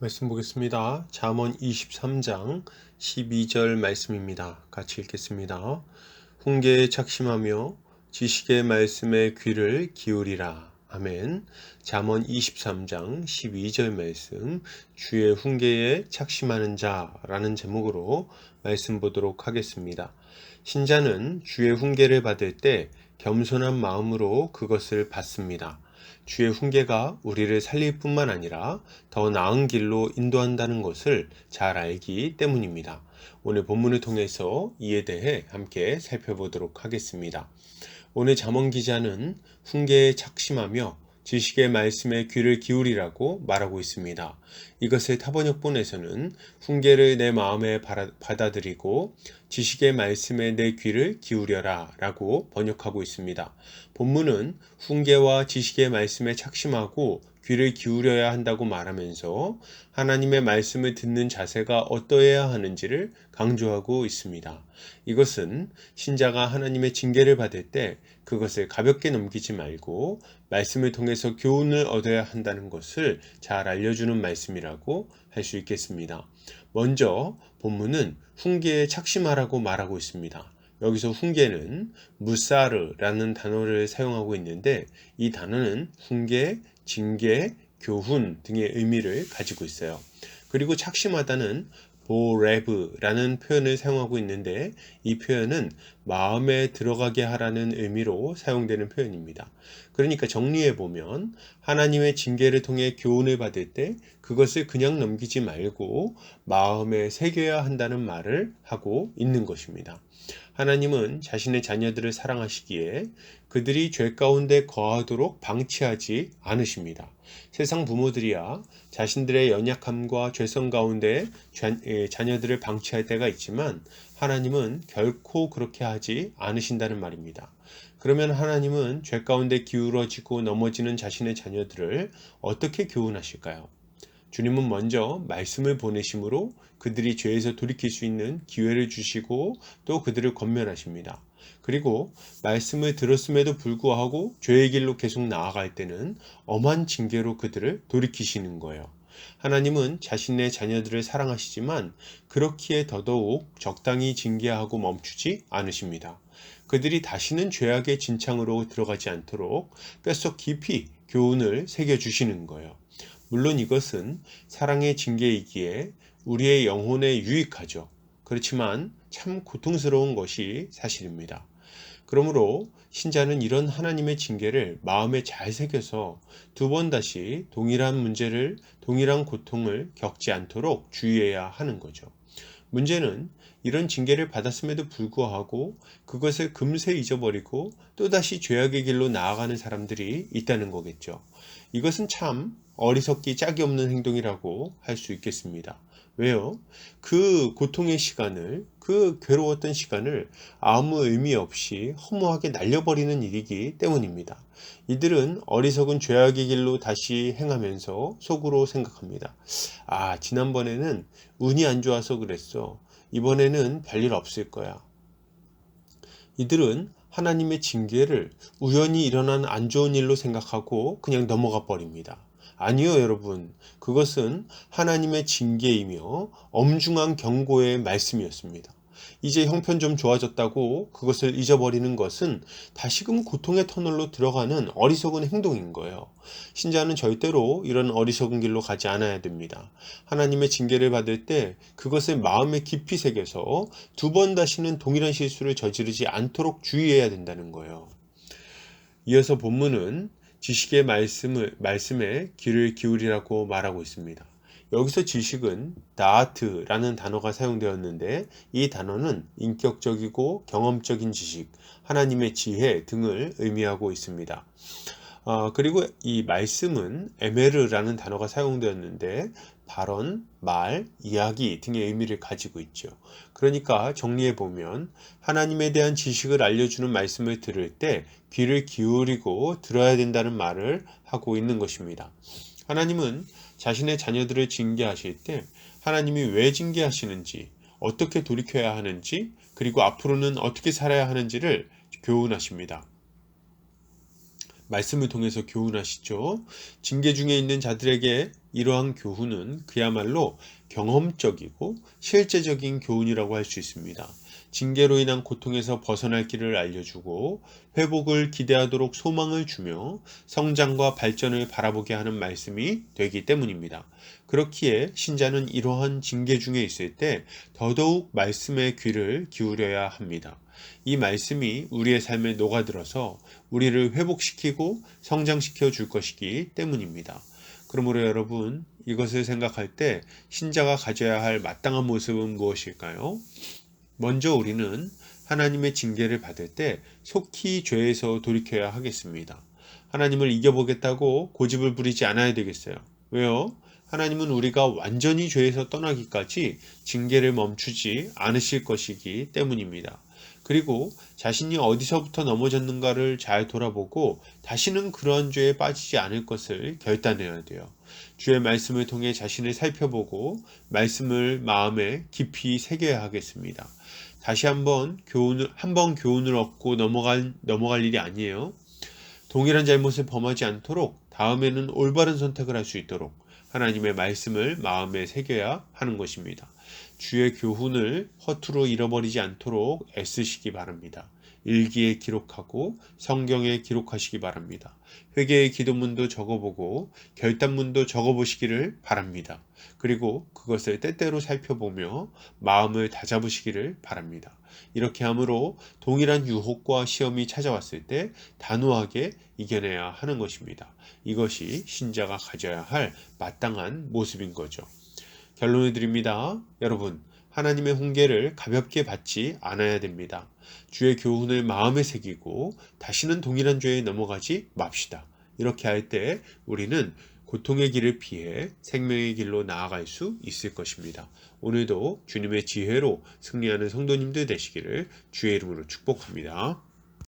말씀 보겠습니다. 잠언 23장 12절 말씀입니다. 같이 읽겠습니다. 훈계에 착심하며 지식의 말씀에 귀를 기울이라. 아멘. 잠언 23장 12절 말씀 주의 훈계에 착심하는 자라는 제목으로 말씀 보도록 하겠습니다. 신자는 주의 훈계를 받을 때 겸손한 마음으로 그것을 받습니다. 주의 훈계가 우리를 살릴 뿐만 아니라 더 나은 길로 인도한다는 것을 잘 알기 때문입니다. 오늘 본문을 통해서 이에 대해 함께 살펴보도록 하겠습니다. 오늘 잠언 기자는 훈계에 착심하며 지식의 말씀에 귀를 기울이라고 말하고 있습니다. 이것을 타번역본에서는 훈계를 내 마음에 받아들이고 지식의 말씀에 내 귀를 기울여라 라고 번역하고 있습니다. 본문은 훈계와 지식의 말씀에 착심하고 귀를 기울여야 한다고 말하면서 하나님의 말씀을 듣는 자세가 어떠해야 하는지를 강조하고 있습니다. 이것은 신자가 하나님의 징계를 받을 때 그것을 가볍게 넘기지 말고 말씀을 통해서 교훈을 얻어야 한다는 것을 잘 알려주는 말씀이라고 할 수 있겠습니다. 먼저 본문은 훈계에 착심하라고 말하고 있습니다. 여기서 훈계는 무사르라는 단어를 사용하고 있는데 이 단어는 훈계, 징계, 교훈 등의 의미를 가지고 있어요. 그리고 착심하다는 보레브라는 표현을 사용하고 있는데 이 표현은 마음에 들어가게 하라는 의미로 사용되는 표현입니다. 그러니까 정리해 보면 하나님의 징계를 통해 교훈을 받을 때 그것을 그냥 넘기지 말고 마음에 새겨야 한다는 말을 하고 있는 것입니다. 하나님은 자신의 자녀들을 사랑하시기에 그들이 죄 가운데 거하도록 방치하지 않으십니다. 세상 부모들이야 자신들의 연약함과 죄성 가운데 자녀들을 방치할 때가 있지만 하나님은 결코 그렇게 하지 않으신다는 말입니다. 그러면 하나님은 죄 가운데 기울어지고 넘어지는 자신의 자녀들을 어떻게 교훈하실까요? 주님은 먼저 말씀을 보내심으로 그들이 죄에서 돌이킬 수 있는 기회를 주시고 또 그들을 권면하십니다. 그리고 말씀을 들었음에도 불구하고 죄의 길로 계속 나아갈 때는 엄한 징계로 그들을 돌이키시는 거예요. 하나님은 자신의 자녀들을 사랑하시지만 그렇기에 더더욱 적당히 징계하고 멈추지 않으십니다. 그들이 다시는 죄악의 진창으로 들어가지 않도록 뼛속 깊이 교훈을 새겨주시는 거예요. 물론 이것은 사랑의 징계이기에 우리의 영혼에 유익하죠. 그렇지만 참 고통스러운 것이 사실입니다. 그러므로 신자는 이런 하나님의 징계를 마음에 잘 새겨서 두 번 다시 동일한 문제를, 동일한 고통을 겪지 않도록 주의해야 하는 거죠. 문제는 이런 징계를 받았음에도 불구하고 그것을 금세 잊어버리고 또다시 죄악의 길로 나아가는 사람들이 있다는 거겠죠. 이것은 참 어리석기 짝이 없는 행동이라고 할 수 있겠습니다. 왜요? 그 고통의 시간을, 그 괴로웠던 시간을 아무 의미 없이 허무하게 날려버리는 일이기 때문입니다. 이들은 어리석은 죄악의 길로 다시 행하면서 속으로 생각합니다. 아, 지난번에는 운이 안 좋아서 그랬어. 이번에는 별일 없을 거야. 이들은 하나님의 징계를 우연히 일어난 안 좋은 일로 생각하고 그냥 넘어가 버립니다. 아니요, 여러분. 그것은 하나님의 징계이며 엄중한 경고의 말씀이었습니다. 이제 형편 좀 좋아졌다고 그것을 잊어버리는 것은 다시금 고통의 터널로 들어가는 어리석은 행동인 거예요. 신자는 절대로 이런 어리석은 길로 가지 않아야 됩니다. 하나님의 징계를 받을 때 그것을 마음에 깊이 새겨서 두 번 다시는 동일한 실수를 저지르지 않도록 주의해야 된다는 거예요. 이어서 본문은 지식의 말씀을, 말씀에 귀를 기울이라고 말하고 있습니다. 여기서 지식은 다트라는 단어가 사용되었는데 이 단어는 인격적이고 경험적인 지식, 하나님의 지혜 등을 의미하고 있습니다. 어, 그리고 이 말씀은 에메르라는 단어가 사용되었는데 발언, 말, 이야기 등의 의미를 가지고 있죠. 그러니까 정리해 보면 하나님에 대한 지식을 알려주는 말씀을 들을 때 귀를 기울이고 들어야 된다는 말을 하고 있는 것입니다. 하나님은 자신의 자녀들을 징계하실 때 하나님이 왜 징계하시는지, 어떻게 돌이켜야 하는지, 그리고 앞으로는 어떻게 살아야 하는지를 교훈하십니다. 말씀을 통해서 교훈하시죠. 징계 중에 있는 자들에게 이러한 교훈은 그야말로 경험적이고 실제적인 교훈이라고 할 수 있습니다. 징계로 인한 고통에서 벗어날 길을 알려주고 회복을 기대하도록 소망을 주며 성장과 발전을 바라보게 하는 말씀이 되기 때문입니다. 그렇기에 신자는 이러한 징계 중에 있을 때 더더욱 말씀의 귀를 기울여야 합니다. 이 말씀이 우리의 삶에 녹아들어서 우리를 회복시키고 성장시켜 줄 것이기 때문입니다. 그러므로 여러분, 이것을 생각할 때 신자가 가져야 할 마땅한 모습은 무엇일까요? 먼저 우리는 하나님의 징계를 받을 때 속히 죄에서 돌이켜야 하겠습니다. 하나님을 이겨보겠다고 고집을 부리지 않아야 되겠어요. 왜요? 하나님은 우리가 완전히 죄에서 떠나기까지 징계를 멈추지 않으실 것이기 때문입니다. 그리고 자신이 어디서부터 넘어졌는가를 잘 돌아보고 다시는 그러한 죄에 빠지지 않을 것을 결단해야 돼요. 주의 말씀을 통해 자신을 살펴보고 말씀을 마음에 깊이 새겨야 하겠습니다. 다시 한번 교훈을 한번 교훈을 얻고 넘어갈 넘어갈 일이 아니에요. 동일한 잘못을 범하지 않도록 다음에는 올바른 선택을 할 수 있도록 하나님의 말씀을 마음에 새겨야 하는 것입니다. 주의 교훈을 허투루 잃어버리지 않도록 애쓰시기 바랍니다. 일기에 기록하고 성경에 기록하시기 바랍니다. 회개의 기도문도 적어보고 결단문도 적어보시기를 바랍니다. 그리고 그것을 때때로 살펴보며 마음을 다잡으시기를 바랍니다. 이렇게 함으로 동일한 유혹과 시험이 찾아왔을 때 단호하게 이겨내야 하는 것입니다. 이것이 신자가 가져야 할 마땅한 모습인 거죠. 결론을 드립니다. 여러분, 하나님의 훈계를 가볍게 받지 않아야 됩니다. 주의 교훈을 마음에 새기고 다시는 동일한 죄에 넘어가지 맙시다. 이렇게 할 때 우리는 고통의 길을 피해 생명의 길로 나아갈 수 있을 것입니다. 오늘도 주님의 지혜로 승리하는 성도님들 되시기를 주의 이름으로 축복합니다.